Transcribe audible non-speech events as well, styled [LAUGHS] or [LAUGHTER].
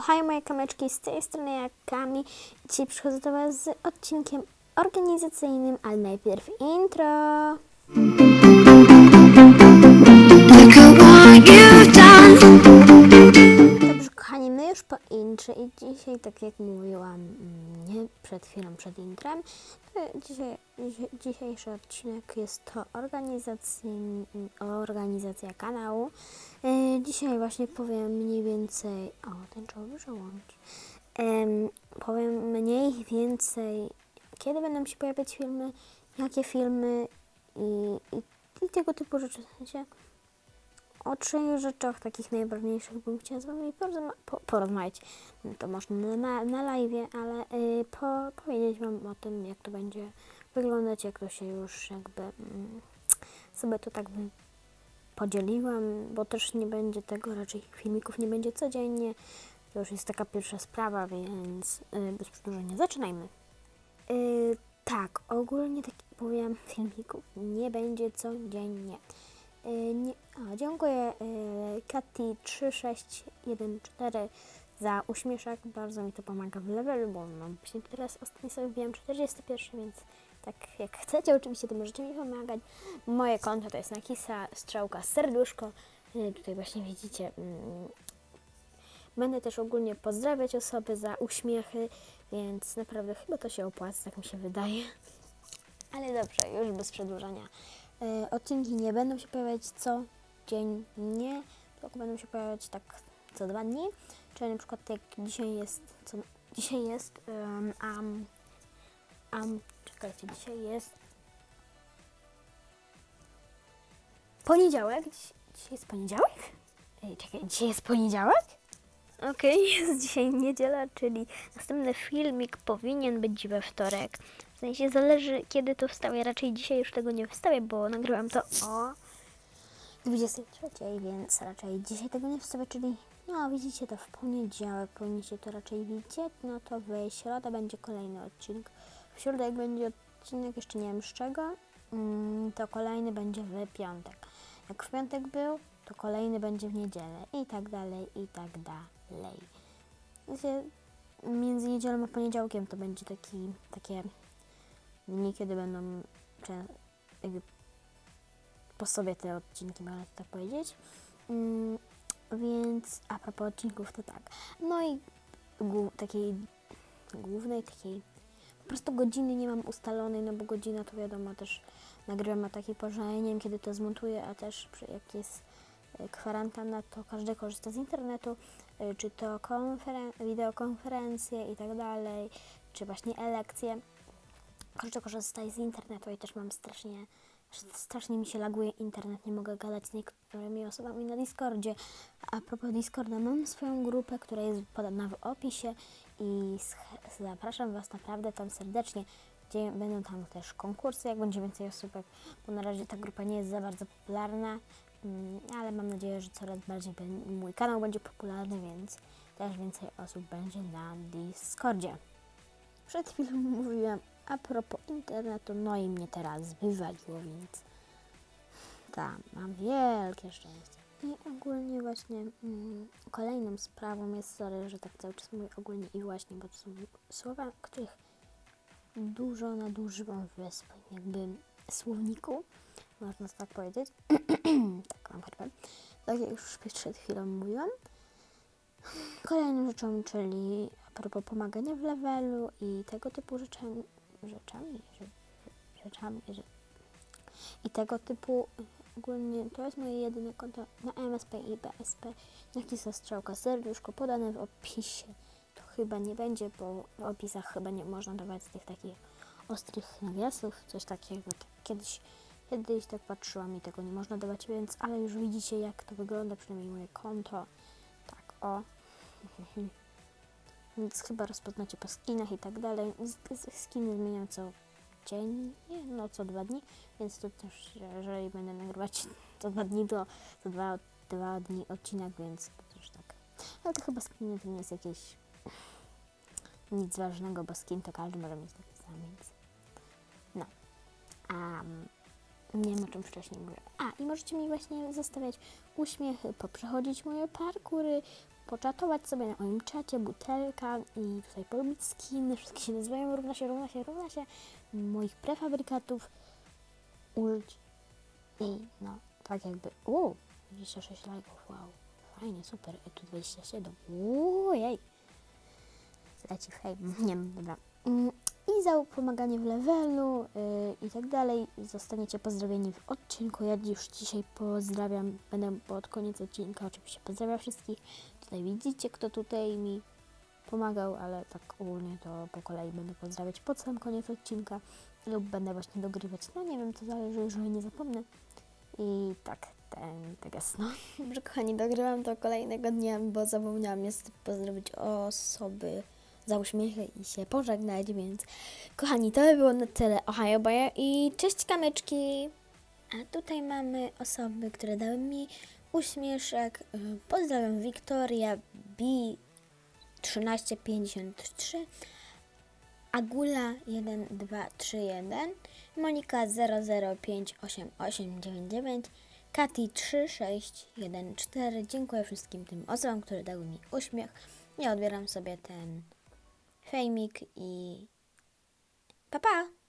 Hej moje kameczki, z tej strony jak Kami. Dzisiaj przychodzę do Was z odcinkiem organizacyjnym, ale najpierw intro. I dzisiaj, tak jak mówiłam mm, nie przed chwilą, przed intrem, dzisiaj, dzisiejszy odcinek jest to organizacja kanału. E, Dzisiaj właśnie powiem mniej więcej, o ten przełączyć, Em, powiem mniej więcej, kiedy będą się pojawiać filmy, jakie filmy i, i, i tego typu rzeczy. W sensie, o trzech rzeczach takich najważniejszych bym chciała z Wami porozma- po, porozmawiać. To można na, na live, ale y, po, powiedzieć Wam o tym, jak to będzie wyglądać, jak to się już jakby mm, sobie to tak podzieliłam, bo też nie będzie tego, raczej filmików nie będzie codziennie. To już jest taka pierwsza sprawa, więc y, bez przedłużenia zaczynajmy. Y, tak, ogólnie tak jak mówiłam, filmików nie będzie codziennie. Y, nie, dziękuję y, Kati3614 za uśmieszek. Bardzo mi to pomaga w levelu, bo mam właśnie teraz ostatnio sobie wbiłem 41, więc tak jak chcecie, oczywiście to możecie mi pomagać. Moje konto to jest Nakisa, strzałka, serduszko. Y, tutaj właśnie widzicie. Mm, Będę też ogólnie pozdrawiać osoby za uśmiechy, więc naprawdę chyba to się opłaca, tak mi się wydaje. Ale dobrze, już bez przedłużania. E, odcinki nie będą się pojawiać codziennie, tylko będą się pojawiać tak co dwa dni. Czyli na przykład jak dzisiaj jest, co, dzisiaj jest, um, um, um, czekajcie, dzisiaj jest poniedziałek. Dzisiaj jest poniedziałek? Ej, czekaj, dzisiaj jest poniedziałek? Okej, [LAUGHS] jest dzisiaj niedziela, czyli następny filmik powinien być we wtorek. W sensie zależy kiedy to wstawię. Raczej dzisiaj już tego nie wstawię, bo nagrywam to o 23, więc raczej dzisiaj tego nie wstawię, czyli no widzicie to w poniedziałek, powinniście to raczej widzieć, no to w środę będzie kolejny odcinek. W środę jak będzie odcinek, jeszcze nie wiem z czego, mm, to kolejny będzie w piątek. Jak w piątek był, to kolejny będzie w niedzielę i tak dalej, i tak dalej. Wiecie, między niedzielą a poniedziałkiem to będzie taki, takie dni, kiedy będą jakby po sobie te odcinki, można tak powiedzieć. Mm, więc a propos odcinków, to tak. No i głó- takiej głównej, takiej po prostu godziny nie mam ustalonej, no bo godzina to wiadomo też nagrywam o takiej porze, kiedy to zmontuję, a też jak jest kwarantanna, to każdy korzysta z internetu, e, czy to konferen- wideokonferencje i tak dalej, czy właśnie e-lekcje. Każdy korzysta z internetu i też mam strasznie, strasznie mi się laguje internet, nie mogę gadać z niektórymi osobami na Discordzie. A propos Discorda, mam swoją grupę, która jest podana w opisie i zapraszam Was naprawdę tam serdecznie, będą tam też konkursy, jak będzie więcej osób, bo na razie ta grupa nie jest za bardzo popularna, ale mam nadzieję, że coraz bardziej mój kanał będzie popularny, więc też więcej osób będzie na Discordzie. Przed chwilą [LAUGHS] mówiłam a propos internetu, no i mnie teraz wywaliło, więc tam mam wielkie szczęście. I ogólnie właśnie mm, kolejną sprawą jest, sorry, że tak cały czas mówię ogólnie i właśnie, bo to są słowa, których dużo nadużywam w swoim jakby słowniku, można tak powiedzieć. [CLEARS THROAT] tak, mam herbę. Tak jak już przed chwilą mówiłam. Kolejną rzeczą, czyli a propos pomagania w levelu i tego typu rzeczami, rzeczami, rze- rzeczami, i tego typu ogólnie to jest moje jedyne konto na MSP i BSP. Nakisa strzałka serduszko podane w opisie. To chyba nie będzie, bo w opisach chyba nie można dawać tych takich ostrych nawiasów, coś takiego. Tak Kiedyś, kiedyś tak patrzyłam i tego nie można dawać, więc ale już widzicie jak to wygląda, przynajmniej moje konto. Tak, o. [LAUGHS] Więc chyba rozpoznacie po skinach i tak dalej. Skiny zmieniam co dzień, no co dwa dni, więc to też, jeżeli będę nagrywać [LAUGHS] co dwa dni, to, to dwa, dwa dni odcinek, więc to też tak. Ale to chyba skiny to nie jest jakieś nic ważnego, bo skin to każdy może mieć taki sam, więc no. Um, nie wiem o czym wcześniej mówię. A, i możecie mi właśnie zostawiać uśmiechy, poprzechodzić moje parkury, poczatować sobie na moim czacie, butelka i tutaj polubić skiny, wszystkie się nazywają, równa się, równa się, równa się. Moich prefabrykatów, użyć i no, tak jakby, uuu, 26 lajków, wow, fajnie, super, i tu 27, ujej, zleci fame, nie wiem, dobra. Za pomaganie w levelu yy, i tak dalej zostaniecie pozdrowieni w odcinku. Ja już dzisiaj pozdrawiam, będę pod koniec odcinka oczywiście pozdrawiam wszystkich. Tutaj widzicie, kto tutaj mi pomagał, ale tak ogólnie to po kolei będę pozdrawiać pod sam koniec odcinka lub będę właśnie dogrywać. No nie wiem, to zależy, jeżeli nie zapomnę. I tak, ten, tak jest, no. [LAUGHS] Dobrze, kochani, dogrywam to kolejnego dnia, bo zapomniałam niestety pozdrowić osoby za uśmiechy i się pożegnać, więc kochani, to by było na tyle. Ohio Baja i cześć kamyczki! A tutaj mamy osoby, które dały mi uśmieszek. Y, Pozdrawiam Wiktoria B 1353 Agula 1231 Monika 00588899 Kati 3614 Dziękuję wszystkim tym osobom, które dały mi uśmiech. Ja odbieram sobie ten fejmik i pa pa!